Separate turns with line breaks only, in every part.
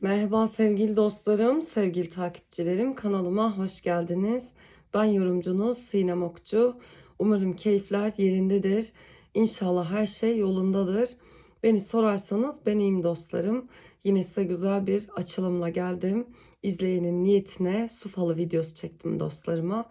Merhaba sevgili dostlarım, sevgili takipçilerim. Kanalıma hoş geldiniz. Ben yorumcunuz Sinem Okçu. Umarım keyifler yerindedir. İnşallah her şey yolundadır. Beni sorarsanız ben iyiyim dostlarım. Yine size güzel bir açılımla geldim. İzleyenin niyetine su falı videosu çektim dostlarıma.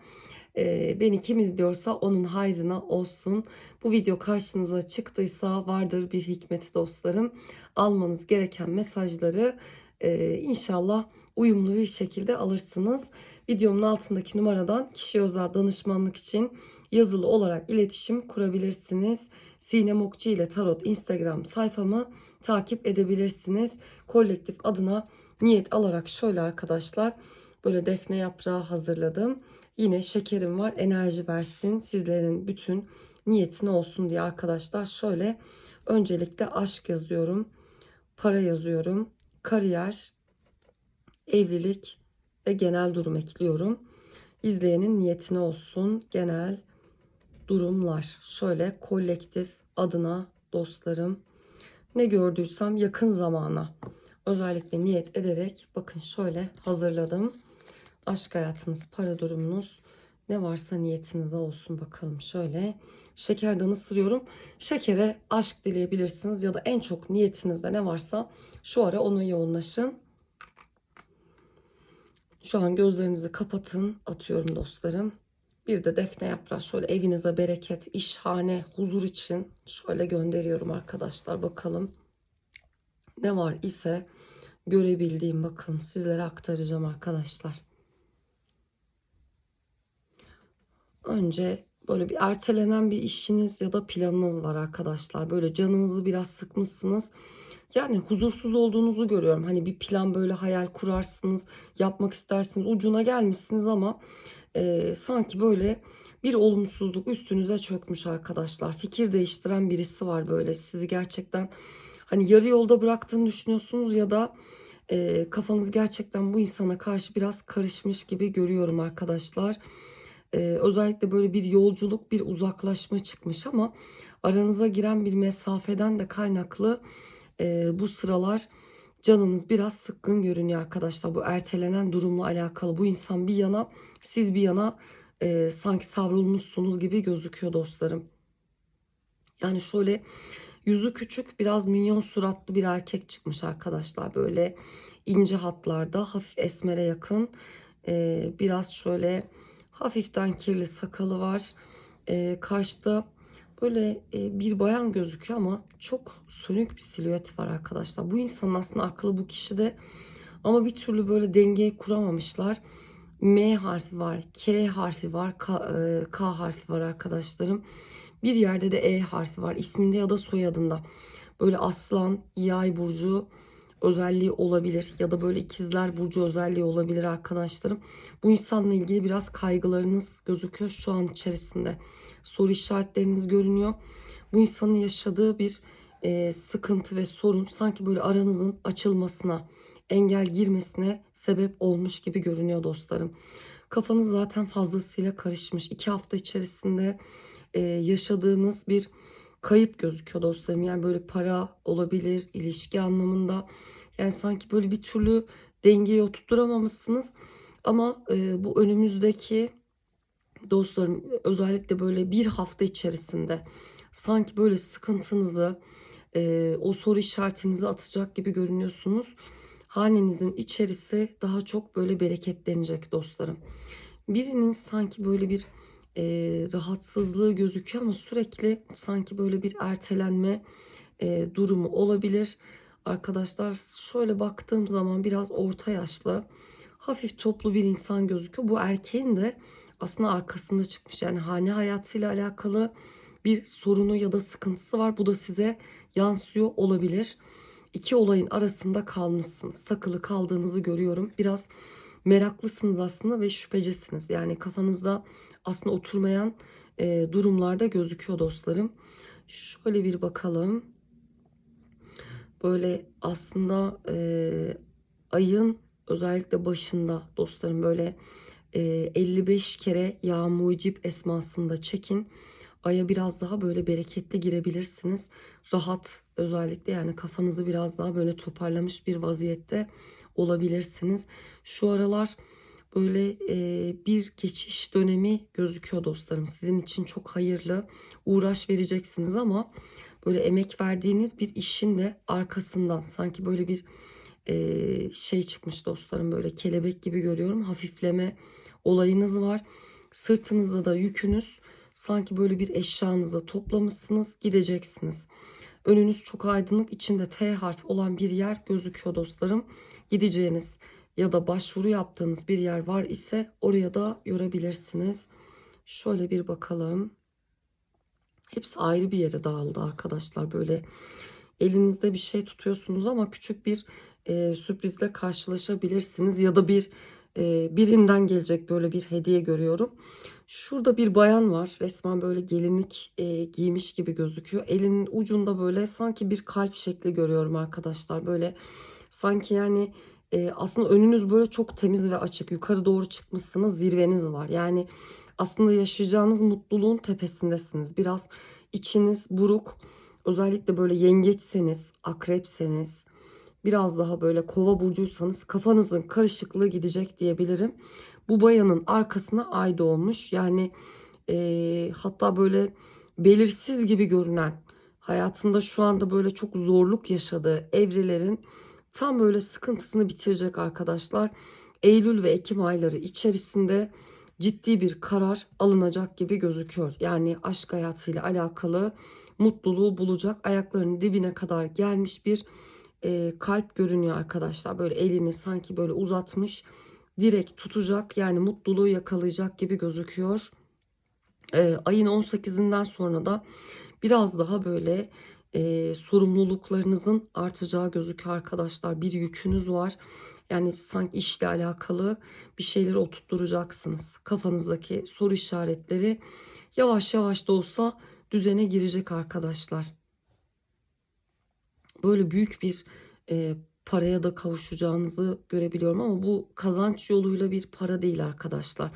Ee, beni kim izliyorsa onun hayrına olsun. Bu video karşınıza çıktıysa vardır bir hikmeti dostlarım. Almanız gereken mesajları e, inşallah uyumlu bir şekilde alırsınız. Videomun altındaki numaradan kişi özel danışmanlık için yazılı olarak iletişim kurabilirsiniz. Sinem Okçu ile Tarot Instagram sayfamı takip edebilirsiniz. Kolektif adına niyet alarak şöyle arkadaşlar böyle defne yaprağı hazırladım. Yine şekerim var enerji versin sizlerin bütün niyetine olsun diye arkadaşlar şöyle öncelikle aşk yazıyorum. Para yazıyorum. Kariyer, evlilik ve genel durum ekliyorum. İzleyenin niyetine olsun genel durumlar. Şöyle kolektif adına dostlarım ne gördüysem yakın zamana özellikle niyet ederek bakın şöyle hazırladım. Aşk hayatınız, para durumunuz ne varsa niyetinize olsun bakalım şöyle. Şekerden ısırıyorum. Şekere aşk dileyebilirsiniz ya da en çok niyetinizde ne varsa şu ara ona yoğunlaşın. Şu an gözlerinizi kapatın. Atıyorum dostlarım. Bir de defne yaprağı şöyle evinize bereket, işhane, huzur için şöyle gönderiyorum arkadaşlar. Bakalım ne var ise görebildiğim bakalım sizlere aktaracağım arkadaşlar. Önce böyle bir ertelenen bir işiniz ya da planınız var arkadaşlar. Böyle canınızı biraz sıkmışsınız. Yani huzursuz olduğunuzu görüyorum. Hani bir plan böyle hayal kurarsınız, yapmak istersiniz, ucuna gelmişsiniz ama e, sanki böyle bir olumsuzluk üstünüze çökmüş arkadaşlar. Fikir değiştiren birisi var böyle sizi gerçekten hani yarı yolda bıraktığını düşünüyorsunuz ya da e, kafanız gerçekten bu insana karşı biraz karışmış gibi görüyorum arkadaşlar. Ee, özellikle böyle bir yolculuk, bir uzaklaşma çıkmış ama aranıza giren bir mesafeden de kaynaklı e, bu sıralar canınız biraz sıkkın görünüyor arkadaşlar. Bu ertelenen durumla alakalı bu insan bir yana, siz bir yana e, sanki savrulmuşsunuz gibi gözüküyor dostlarım. Yani şöyle yüzü küçük, biraz minyon suratlı bir erkek çıkmış arkadaşlar. Böyle ince hatlarda, hafif esmere yakın, e, biraz şöyle Hafiften kirli sakalı var. Ee, karşıda böyle e, bir bayan gözüküyor ama çok sönük bir silüet var arkadaşlar. Bu insanın aslında aklı bu kişide ama bir türlü böyle dengeyi kuramamışlar. M harfi var, K harfi var, K, e, K harfi var arkadaşlarım. Bir yerde de E harfi var isminde ya da soyadında. Böyle aslan, yay burcu, özelliği olabilir ya da böyle ikizler burcu özelliği olabilir arkadaşlarım. Bu insanla ilgili biraz kaygılarınız gözüküyor şu an içerisinde. Soru işaretleriniz görünüyor. Bu insanın yaşadığı bir e, sıkıntı ve sorun sanki böyle aranızın açılmasına, engel girmesine sebep olmuş gibi görünüyor dostlarım. Kafanız zaten fazlasıyla karışmış. İki hafta içerisinde e, yaşadığınız bir kayıp gözüküyor dostlarım. Yani böyle para olabilir, ilişki anlamında. Yani sanki böyle bir türlü dengeyi oturtturamamışsınız. Ama e, bu önümüzdeki dostlarım özellikle böyle bir hafta içerisinde sanki böyle sıkıntınızı, e, o soru işaretinizi atacak gibi görünüyorsunuz. Hanenizin içerisi daha çok böyle bereketlenecek dostlarım. Birinin sanki böyle bir e, rahatsızlığı gözüküyor ama sürekli sanki böyle bir ertelenme e, durumu olabilir. Arkadaşlar şöyle baktığım zaman biraz orta yaşlı, hafif toplu bir insan gözüküyor. Bu erkeğin de aslında arkasında çıkmış. Yani hane hayatıyla alakalı bir sorunu ya da sıkıntısı var. Bu da size yansıyor olabilir. İki olayın arasında kalmışsınız. Takılı kaldığınızı görüyorum. Biraz meraklısınız aslında ve şüphecisiniz. Yani kafanızda aslında oturmayan e, durumlarda gözüküyor dostlarım. Şöyle bir bakalım. Böyle aslında e, ayın özellikle başında dostlarım böyle e, 55 kere ya mucip esmasında çekin. Aya biraz daha böyle bereketli girebilirsiniz. Rahat özellikle yani kafanızı biraz daha böyle toparlamış bir vaziyette olabilirsiniz. Şu aralar böyle e, bir geçiş dönemi gözüküyor dostlarım. Sizin için çok hayırlı. Uğraş vereceksiniz ama böyle emek verdiğiniz bir işin de arkasından sanki böyle bir e, şey çıkmış dostlarım böyle kelebek gibi görüyorum. Hafifleme olayınız var. Sırtınızda da yükünüz sanki böyle bir eşyanızı toplamışsınız gideceksiniz. Önünüz çok aydınlık içinde T harfi olan bir yer gözüküyor dostlarım. Gideceğiniz ya da başvuru yaptığınız bir yer var ise oraya da yorabilirsiniz. Şöyle bir bakalım. Hepsi ayrı bir yere dağıldı arkadaşlar. Böyle elinizde bir şey tutuyorsunuz ama küçük bir e, sürprizle karşılaşabilirsiniz ya da bir e, birinden gelecek böyle bir hediye görüyorum. Şurada bir bayan var. Resmen böyle gelinlik e, giymiş gibi gözüküyor. Elinin ucunda böyle sanki bir kalp şekli görüyorum arkadaşlar. Böyle sanki yani e, aslında önünüz böyle çok temiz ve açık. Yukarı doğru çıkmışsınız. Zirveniz var. Yani aslında yaşayacağınız mutluluğun tepesindesiniz. Biraz içiniz buruk. Özellikle böyle yengeçseniz, akrepseniz, biraz daha böyle kova burcuysanız kafanızın karışıklığı gidecek diyebilirim. Bu bayanın arkasına ay doğmuş. Yani e, hatta böyle belirsiz gibi görünen hayatında şu anda böyle çok zorluk yaşadığı evrelerin tam böyle sıkıntısını bitirecek arkadaşlar. Eylül ve Ekim ayları içerisinde ciddi bir karar alınacak gibi gözüküyor. Yani aşk hayatıyla alakalı mutluluğu bulacak ayaklarının dibine kadar gelmiş bir e, kalp görünüyor arkadaşlar. Böyle elini sanki böyle uzatmış direkt tutacak yani mutluluğu yakalayacak gibi gözüküyor. E, ayın 18'inden sonra da biraz daha böyle e, sorumluluklarınızın artacağı gözüküyor arkadaşlar. Bir yükünüz var. Yani sanki işle alakalı bir şeyleri oturtturacaksınız. Kafanızdaki soru işaretleri yavaş yavaş da olsa düzene girecek arkadaşlar. Böyle büyük bir e, paraya da kavuşacağınızı görebiliyorum ama bu kazanç yoluyla bir para değil arkadaşlar.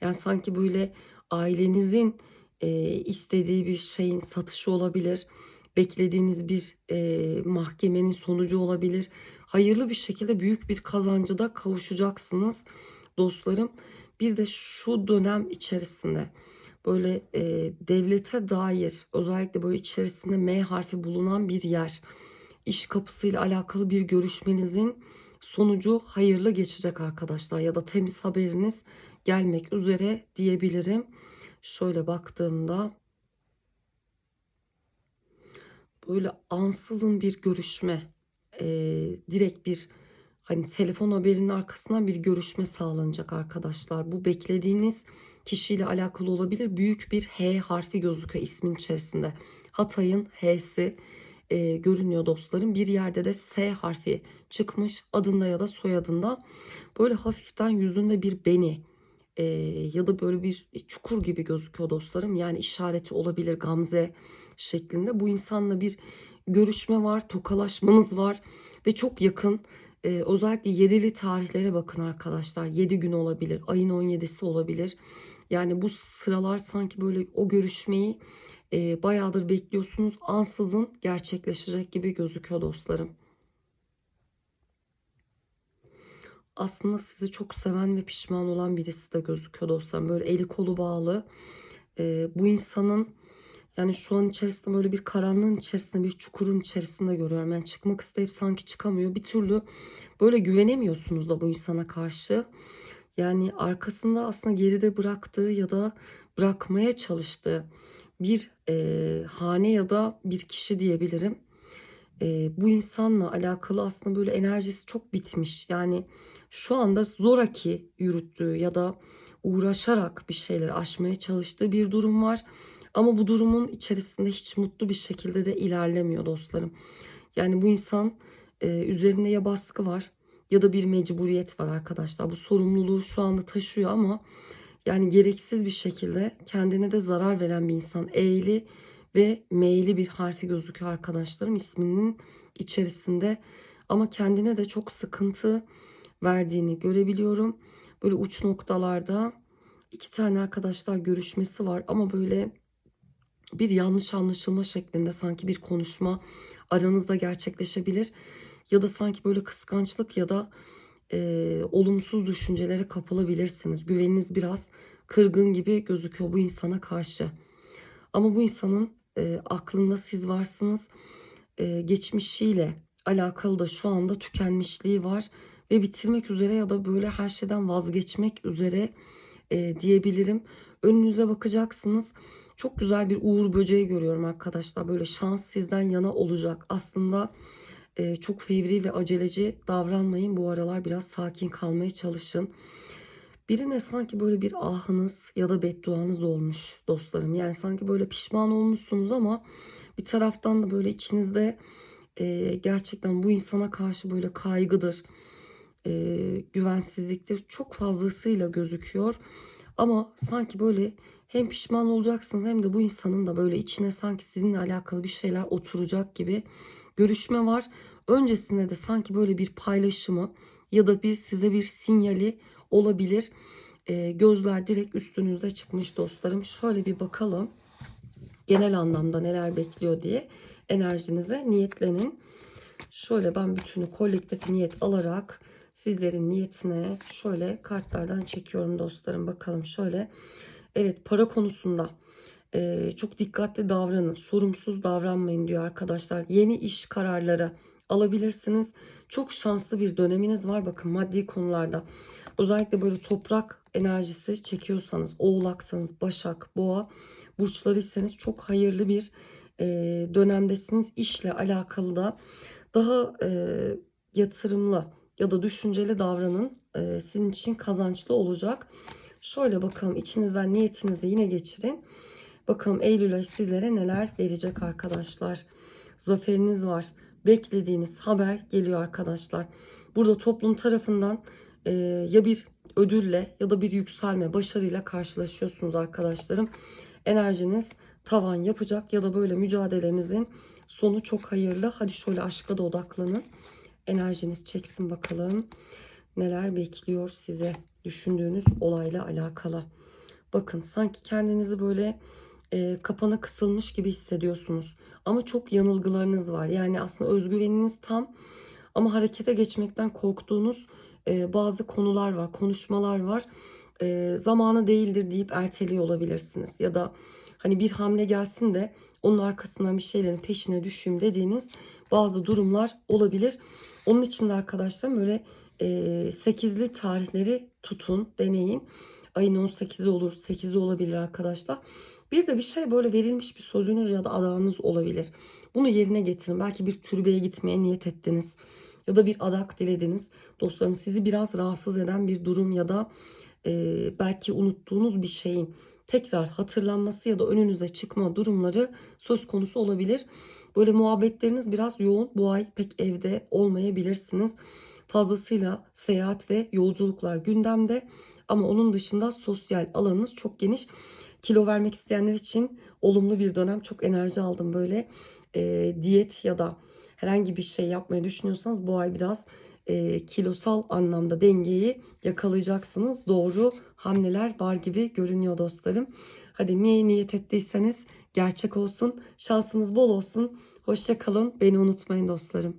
Yani sanki böyle ailenizin e, istediği bir şeyin satışı olabilir. Beklediğiniz bir e, mahkemenin sonucu olabilir. Hayırlı bir şekilde büyük bir kazancıda kavuşacaksınız dostlarım. Bir de şu dönem içerisinde böyle e, devlete dair özellikle böyle içerisinde M harfi bulunan bir yer iş kapısıyla alakalı bir görüşmenizin sonucu hayırlı geçecek arkadaşlar ya da temiz haberiniz gelmek üzere diyebilirim. Şöyle baktığımda böyle ansızın bir görüşme e, direkt bir hani telefon haberinin arkasından bir görüşme sağlanacak arkadaşlar. Bu beklediğiniz kişiyle alakalı olabilir. Büyük bir H harfi gözüküyor ismin içerisinde. Hatay'ın H'si e, görünüyor dostlarım. Bir yerde de S harfi çıkmış adında ya da soyadında. Böyle hafiften yüzünde bir beni e, ya da böyle bir çukur gibi gözüküyor dostlarım. Yani işareti olabilir Gamze şeklinde. Bu insanla bir görüşme var, tokalaşmanız var ve çok yakın. E, özellikle yedili tarihlere bakın arkadaşlar. 7 gün olabilir, ayın 17'si olabilir. Yani bu sıralar sanki böyle o görüşmeyi e, bayağıdır bekliyorsunuz. Ansızın gerçekleşecek gibi gözüküyor dostlarım. Aslında sizi çok seven ve pişman olan birisi de gözüküyor dostlarım. Böyle eli kolu bağlı. E, bu insanın yani şu an içerisinde böyle bir karanlığın içerisinde bir çukurun içerisinde görüyorum. Yani çıkmak isteyip sanki çıkamıyor. Bir türlü böyle güvenemiyorsunuz da bu insana karşı. Yani arkasında aslında geride bıraktığı ya da bırakmaya çalıştığı bir e, hane ya da bir kişi diyebilirim. E, bu insanla alakalı aslında böyle enerjisi çok bitmiş. Yani şu anda zoraki yürüttüğü ya da uğraşarak bir şeyler aşmaya çalıştığı bir durum var. Ama bu durumun içerisinde hiç mutlu bir şekilde de ilerlemiyor dostlarım. Yani bu insan e, üzerinde ya baskı var ya da bir mecburiyet var arkadaşlar. Bu sorumluluğu şu anda taşıyor ama yani gereksiz bir şekilde kendine de zarar veren bir insan. E'li ve M'li bir harfi gözüküyor arkadaşlarım isminin içerisinde. Ama kendine de çok sıkıntı verdiğini görebiliyorum. Böyle uç noktalarda iki tane arkadaşlar görüşmesi var ama böyle bir yanlış anlaşılma şeklinde sanki bir konuşma aranızda gerçekleşebilir. Ya da sanki böyle kıskançlık ya da e, olumsuz düşüncelere kapılabilirsiniz. Güveniniz biraz kırgın gibi gözüküyor bu insana karşı. Ama bu insanın e, aklında siz varsınız. E, geçmişiyle alakalı da şu anda tükenmişliği var ve bitirmek üzere ya da böyle her şeyden vazgeçmek üzere e, diyebilirim. Önünüze bakacaksınız. Çok güzel bir uğur böceği görüyorum arkadaşlar. Böyle şans sizden yana olacak. Aslında e, çok fevri ve aceleci davranmayın. Bu aralar biraz sakin kalmaya çalışın. Birine sanki böyle bir ahınız ya da bedduanız olmuş dostlarım. Yani sanki böyle pişman olmuşsunuz ama bir taraftan da böyle içinizde e, gerçekten bu insana karşı böyle kaygıdır, e, güvensizliktir çok fazlasıyla gözüküyor. Ama sanki böyle hem pişman olacaksınız hem de bu insanın da böyle içine sanki sizinle alakalı bir şeyler oturacak gibi görüşme var. Öncesinde de sanki böyle bir paylaşımı ya da bir size bir sinyali olabilir. E, gözler direkt üstünüzde çıkmış dostlarım. Şöyle bir bakalım genel anlamda neler bekliyor diye enerjinize niyetlenin. Şöyle ben bütünü kolektif niyet alarak sizlerin niyetine şöyle kartlardan çekiyorum dostlarım. Bakalım şöyle. Evet para konusunda e, çok dikkatli davranın. Sorumsuz davranmayın diyor arkadaşlar. Yeni iş kararları alabilirsiniz. Çok şanslı bir döneminiz var bakın maddi konularda. Özellikle böyle toprak enerjisi çekiyorsanız, oğlaksanız, başak, boğa burçlarıysanız çok hayırlı bir e, dönemdesiniz. İşle alakalı da daha e, yatırımlı ya da düşünceli davranın. E, sizin için kazançlı olacak. Şöyle bakalım içinizden niyetinizi yine geçirin. Bakalım Eylül ayı sizlere neler verecek arkadaşlar. Zaferiniz var. Beklediğiniz haber geliyor arkadaşlar. Burada toplum tarafından e, ya bir ödülle ya da bir yükselme başarıyla karşılaşıyorsunuz arkadaşlarım. Enerjiniz tavan yapacak ya da böyle mücadelenizin sonu çok hayırlı. Hadi şöyle aşka da odaklanın. Enerjiniz çeksin bakalım. Neler bekliyor size düşündüğünüz olayla alakalı. Bakın sanki kendinizi böyle e, kapana kısılmış gibi hissediyorsunuz. Ama çok yanılgılarınız var. Yani aslında özgüveniniz tam ama harekete geçmekten korktuğunuz e, bazı konular var, konuşmalar var. E, zamanı değildir deyip erteliyor olabilirsiniz. Ya da hani bir hamle gelsin de onun arkasından bir şeylerin peşine düşeyim dediğiniz bazı durumlar olabilir. Onun için de arkadaşlar böyle e, 8'li tarihleri tutun, deneyin. Ayın 18'i olur, 8'i olabilir arkadaşlar. Bir de bir şey böyle verilmiş bir sözünüz ya da adağınız olabilir. Bunu yerine getirin. Belki bir türbeye gitmeye niyet ettiniz. Ya da bir adak dilediniz. Dostlarım sizi biraz rahatsız eden bir durum ya da e, belki unuttuğunuz bir şeyin tekrar hatırlanması ya da önünüze çıkma durumları söz konusu olabilir. Böyle muhabbetleriniz biraz yoğun. Bu ay pek evde olmayabilirsiniz. Fazlasıyla seyahat ve yolculuklar gündemde. Ama onun dışında sosyal alanınız çok geniş. Kilo vermek isteyenler için olumlu bir dönem. Çok enerji aldım böyle. E, diyet ya da herhangi bir şey yapmayı düşünüyorsanız bu ay biraz e, kilosal anlamda dengeyi yakalayacaksınız. Doğru hamleler var gibi görünüyor dostlarım. Hadi niye niyet ettiyseniz gerçek olsun. Şansınız bol olsun. Hoşça kalın. Beni unutmayın dostlarım.